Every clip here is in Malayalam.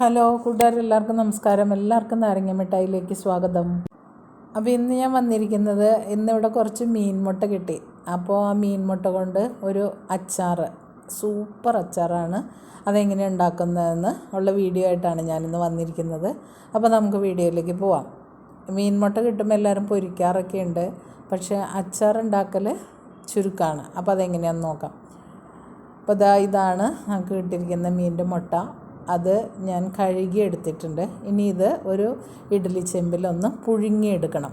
ഹലോ കൂട്ടുകാർ എല്ലാവർക്കും നമസ്കാരം. എല്ലാവർക്കും നാരങ്ങ മിഠായിലേക്ക് സ്വാഗതം. അപ്പോൾ ഇന്ന് ഞാൻ വന്നിരിക്കുന്നത് ഇന്നിവിടെ കുറച്ച് മീൻമുട്ട കിട്ടി. അപ്പോൾ ആ മീൻമുട്ട കൊണ്ട് ഒരു അച്ചാർ സൂപ്പർ അച്ചാറാണ് അതെങ്ങനെ ഉണ്ടാക്കുന്നതെന്ന് ഉള്ള വീഡിയോ ആയിട്ടാണ് ഞാനിന്ന് വന്നിരിക്കുന്നത്. അപ്പോൾ നമുക്ക് വീഡിയോയിലേക്ക് പോവാം. മീൻമുട്ട കിട്ടുമ്പോൾ എല്ലാവരും പൊരിക്കാറൊക്കെ ഉണ്ട്. പക്ഷേ അച്ചാർ ഉണ്ടാക്കൽ ചുരുക്കമാണ് അപ്പോൾ അതെങ്ങനെയാണെന്ന് നോക്കാം. അപ്പോൾ ഇതാ ഇതാണ് നമുക്ക് കിട്ടിയിരിക്കുന്ന മീനിന്റെ മുട്ട. അത് ഞാൻ കഴുകി എടുത്തിട്ടുണ്ട് ഇനി ഇത് ഒരു ഇഡ്ഡലി ചെമ്പിലൊന്ന് പുഴുങ്ങിയെടുക്കണം.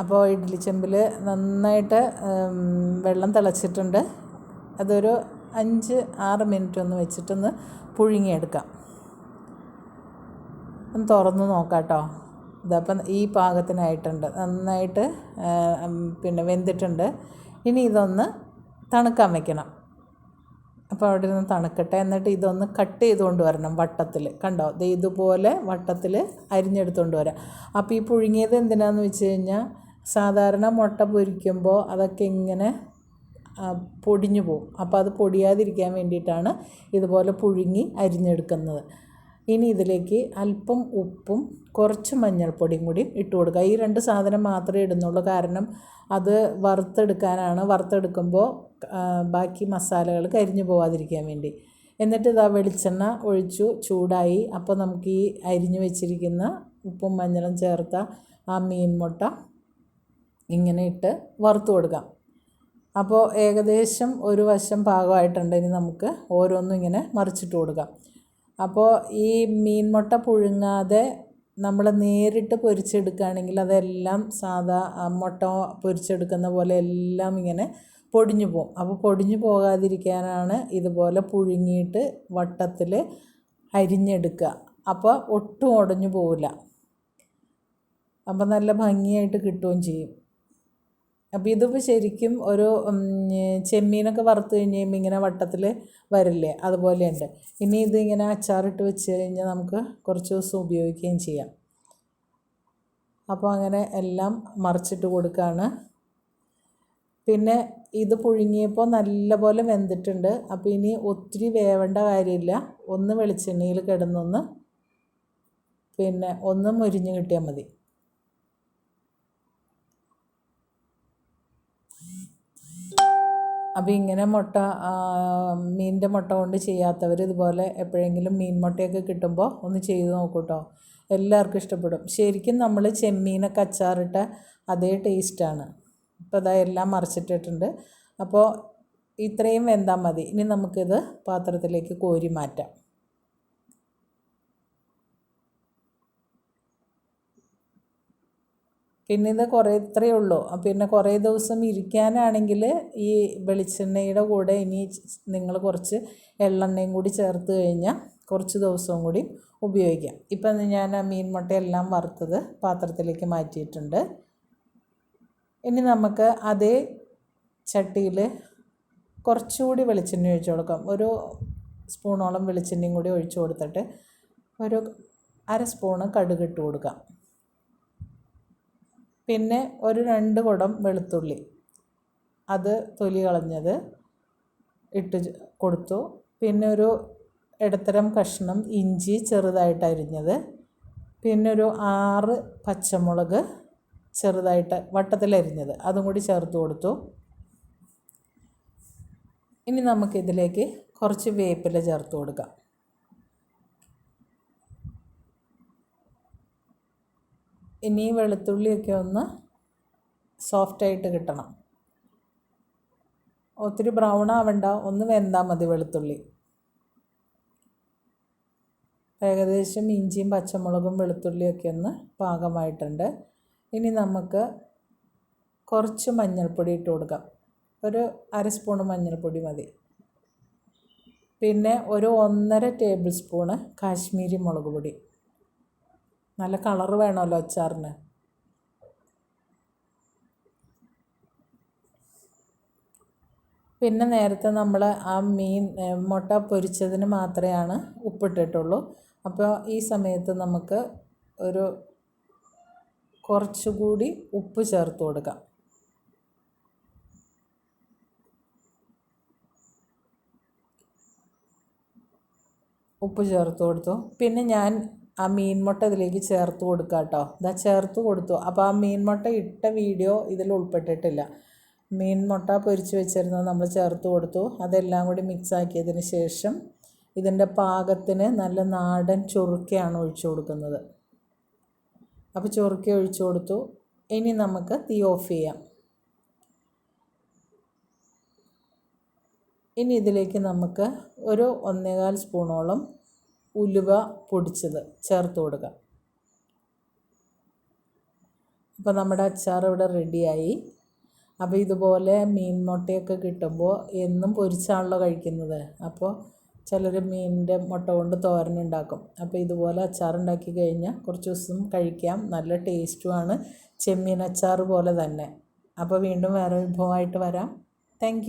അപ്പോൾ ഇഡ്ഡലി ചെമ്പിൽ നന്നായിട്ട് വെള്ളം തിളച്ചിട്ടുണ്ട്. അതൊരു അഞ്ച് ആറ് മിനിറ്റ് ഒന്ന് വെച്ചിട്ടൊന്ന് പുഴുങ്ങിയെടുക്കാം. ഒന്ന് തുറന്ന് നോക്കാട്ടോ കേട്ടോ. ഇതപ്പം ഈ പാകത്തിനായിട്ടുണ്ട്. നന്നായിട്ട് പിന്നെ വെന്തിട്ടുണ്ട്. ഇനി ഇതൊന്ന് തണുക്കാൻ വെക്കണം. അപ്പോൾ അവിടെ നിന്ന് തണുക്കട്ടെ. എന്നിട്ട് ഇതൊന്ന് കട്ട് ചെയ്തുകൊണ്ട് വരണം വട്ടത്തിൽ. കണ്ടോ? ഇത് ഇതുപോലെ വട്ടത്തിൽ അരിഞ്ഞെടുത്തുകൊണ്ട് വരാം. അപ്പോൾ ഈ പുഴുങ്ങിയത് എന്തിനാന്ന് വെച്ച് കഴിഞ്ഞാൽ സാധാരണ മുട്ട പൊരിക്കുമ്പോൾ അതൊക്കെ ഇങ്ങനെ പൊടിഞ്ഞു പോകും. അപ്പോൾ അത് പൊടിയാതിരിക്കാൻ വേണ്ടിയിട്ടാണ് ഇതുപോലെ പുഴുങ്ങി അരിഞ്ഞെടുക്കുന്നത്. ഇനി ഇതിലേക്ക് അല്പം ഉപ്പും കുറച്ച് മഞ്ഞൾപ്പൊടിയും കൂടി ഇട്ട് കൊടുക്കുക. ഈ രണ്ട് സാധനം മാത്രമേ ഇടുന്നുള്ളൂ. കാരണം അത് വറുത്തെടുക്കാനാണ്. വറുത്തെടുക്കുമ്പോൾ ബാക്കി മസാലകൾ കരിഞ്ഞു പോവാതിരിക്കാൻ വേണ്ടി. എന്നിട്ട് ഇതാ വെളിച്ചെണ്ണ ഒഴിച്ചു ചൂടായി. അപ്പോൾ നമുക്ക് ഈ അരിഞ്ഞു വെച്ചിരിക്കുന്ന ഉപ്പും മഞ്ഞളും ചേർത്ത ആ മീൻ മുട്ട ഇങ്ങനെ ഇട്ട് വറുത്ത് കൊടുക്കാം. അപ്പോൾ ഏകദേശം ഒരു വശം പാകമായിട്ടുണ്ട്. ഇനി നമുക്ക് ഓരോന്നും ഇങ്ങനെ മറിച്ചിട്ട് കൊടുക്കാം. അപ്പോൾ ഈ മീൻ മുട്ട പുഴുങ്ങാതെ നമ്മൾ നേരിട്ട് പൊരിച്ചെടുക്കുകയാണെങ്കിൽ അതെല്ലാം സാധാ മുട്ട പൊരിച്ചെടുക്കുന്ന പോലെ എല്ലാം ഇങ്ങനെ പൊടിഞ്ഞു പോകും അപ്പോൾ പൊടിഞ്ഞു പോകാതിരിക്കാനാണ് ഇതുപോലെ പുഴുങ്ങിയിട്ട് വട്ടത്തിൽ അരിഞ്ഞെടുക്കുക. അപ്പോൾ ഒട്ടും ഉടഞ്ഞു പോവില്ല. അപ്പോൾ നല്ല ഭംഗിയായിട്ട് കിട്ടുകയും ചെയ്യും. അപ്പോൾ ഇതിപ്പോൾ ശരിക്കും ഒരു ചെമ്മീനൊക്കെ വറുത്ത് കഴിഞ്ഞ് കഴിയുമ്പോൾ ഇങ്ങനെ വട്ടത്തിൽ വരില്ലേ? അതുപോലെയുണ്ട്. ഇനി ഇതിങ്ങനെ അച്ചാറിട്ട് വെച്ച് കഴിഞ്ഞാൽ നമുക്ക് കുറച്ച് ദിവസം ഉപയോഗിക്കുകയും ചെയ്യാം. അപ്പോൾ അങ്ങനെ എല്ലാം മറിച്ചിട്ട് കൊടുക്കുകയാണ് പിന്നെ ഇത് പുഴുങ്ങിയപ്പോൾ നല്ലപോലെ വെന്തിട്ടുണ്ട്. അപ്പോൾ ഇനി ഒത്തിരി വേവേണ്ട കാര്യമില്ല. ഒന്ന് വെളിച്ചെണ്ണയിൽ കിടന്നൊന്ന് പിന്നെ ഒന്ന് മുരിഞ്ഞ് കിട്ടിയാൽ മതി. അപ്പോൾ ഇങ്ങനെ മുട്ട മീനിന്റെ മുട്ട കൊണ്ട് ചെയ്യാത്തവർ ഇതുപോലെ എപ്പോഴെങ്കിലും മീൻ മുട്ടയൊക്കെ കിട്ടുമ്പോൾ ഒന്ന് ചെയ്ത് നോക്കൂട്ടോ. എല്ലാവർക്കും ഇഷ്ടപ്പെടും. ശരിക്കും നമ്മൾ ചെമ്മീനൊക്കെ അച്ചാറിട്ട അതേ ടേസ്റ്റാണ് ഇപ്പോൾ അതാ എല്ലാം മറിച്ചിട്ടിട്ടുണ്ട്. അപ്പോൾ ഇത്രയും വെന്താൽ മതി. ഇനി നമുക്കിത് പാത്രത്തിലേക്ക് കോരി മാറ്റാം. പിന്നെ ഇത് കുറേ ഇത്രയേ ഉള്ളൂ. പിന്നെ കുറേ ദിവസം ഇരിക്കാനാണെങ്കിൽ ഈ വെളിച്ചെണ്ണയുടെ കൂടെ ഇനി നിങ്ങൾ കുറച്ച് എള്ളെണ്ണയും കൂടി ചേർത്ത് കഴിഞ്ഞാൽ കുറച്ച് ദിവസവും കൂടി ഉപയോഗിക്കാം. ഇപ്പം ഞാൻ ആ മീൻ മുട്ടയെല്ലാം വറുത്തത് പാത്രത്തിലേക്ക് മാറ്റിയിട്ടുണ്ട്. ഇനി നമുക്ക് അതേ ചട്ടിയിൽ കുറച്ചുകൂടി വെളിച്ചെണ്ണ ഒഴിച്ചു കൊടുക്കാം. ഒരു സ്പൂണോളം വെളിച്ചെണ്ണയും കൂടി ഒഴിച്ചു കൊടുത്തിട്ട് ഒരു അര സ്പൂണ് കടുക് ഇട്ട് കൊടുക്കാം. പിന്നെ ഒരു രണ്ട് കുടം വെളുത്തുള്ളി. അത് തൊലി കളഞ്ഞത് ഇട്ട് കൊടുത്തു. പിന്നെ ഒരു ഇടത്തരം കഷ്ണം ഇഞ്ചി ചെറുതായിട്ട് അരിഞ്ഞത്. പിന്നെ ഒരു ആറ് പച്ചമുളക് ചെറുതായിട്ട് വട്ടത്തിലരിഞ്ഞത് അതും കൂടി ചേർത്ത് കൊടുത്തു. ഇനി നമുക്കിതിലേക്ക് കുറച്ച് വേപ്പില ചേർത്ത് കൊടുക്കാം. ഇനി വെളുത്തുള്ളിയൊക്കെ ഒന്ന് സോഫ്റ്റായിട്ട് കിട്ടണം. ഒത്തിരി ബ്രൗൺ ആവണ്ട ഒന്ന് വെന്താൽ മതി വെളുത്തുള്ളി. ഏകദേശം ഇഞ്ചിയും പച്ചമുളകും വെളുത്തുള്ളിയൊക്കെ ഒന്ന് പാകമായിട്ടുണ്ട്. ഇനി നമുക്ക് കുറച്ച് മഞ്ഞൾപ്പൊടി ഇട്ട് കൊടുക്കാം. ഒരു അര സ്പൂൺ മഞ്ഞൾപ്പൊടി മതി. പിന്നെ ഒരു ഒന്നര ടേബിൾ സ്പൂണ് കാശ്മീരി മുളക് പൊടി. നല്ല കളർ വേണമല്ലോ അച്ചാറിന്. പിന്നെ നേരത്തെ നമ്മൾ ആ മീൻ മുട്ട പൊരിച്ചതിന് മാത്രമാണ് ഉപ്പിട്ടിട്ടുള്ളൂ. അപ്പോൾ ഈ സമയത്ത് നമുക്ക് ഒരു കുറച്ചുകൂടി ഉപ്പ് ചേർത്ത് കൊടുക്കാം. ഉപ്പ് ചേർത്ത് കൊടുത്തു. പിന്നെ ഞാൻ ആ മീൻമുട്ട ഇതിലേക്ക് ചേർത്ത് കൊടുക്കുക കേട്ടോ ഇതാ ചേർത്ത് കൊടുത്തു. അപ്പോൾ ആ മീൻമുട്ട ഇട്ട വീഡിയോ ഇതിൽ ഉൾപ്പെട്ടിട്ടില്ല. മീൻമുട്ട പൊരിച്ച് വെച്ചിരുന്നത് നമ്മൾ ചേർത്ത് കൊടുത്തു. അതെല്ലാം കൂടി മിക്സാക്കിയതിന് ശേഷം ഇതിന്റെ പാകത്തിന് നല്ല നാടൻ ചൊറുക്കയാണ് ഒഴിച്ചു കൊടുക്കുന്നത്. അപ്പോൾ ചൊറുക്കി ഒഴിച്ചു കൊടുത്തു. ഇനി നമുക്ക് തീ ഓഫ് ചെയ്യാം. ഇനി ഇതിലേക്ക് നമുക്ക് ഒരു ഒന്നേകാൽ സ്പൂണോളം ഉലുവ പൊടിച്ചത്. ചേർത്ത് കൊടുക്കാം. അപ്പോൾ നമ്മുടെ അച്ചാർ ഇവിടെ റെഡിയായി അപ്പോൾ ഇതുപോലെ മീൻ മുട്ടയൊക്കെ കിട്ടുമ്പോൾ എന്നും പൊരിച്ചാണല്ലോ കഴിക്കുന്നത്. അപ്പോൾ ചിലർ മീനിന്റെ മുട്ട കൊണ്ട് തോരനുണ്ടാക്കും അപ്പോൾ ഇതുപോലെ അച്ചാർ ഉണ്ടാക്കി കഴിഞ്ഞാൽ കുറച്ച് ദിവസം കഴിക്കാം. നല്ല ടേസ്റ്റുമാണ് ചെമ്മീൻ അച്ചാർ പോലെ തന്നെ. അപ്പോൾ വീണ്ടും വേറെ വിഭവമായിട്ട് വരാം. താങ്ക്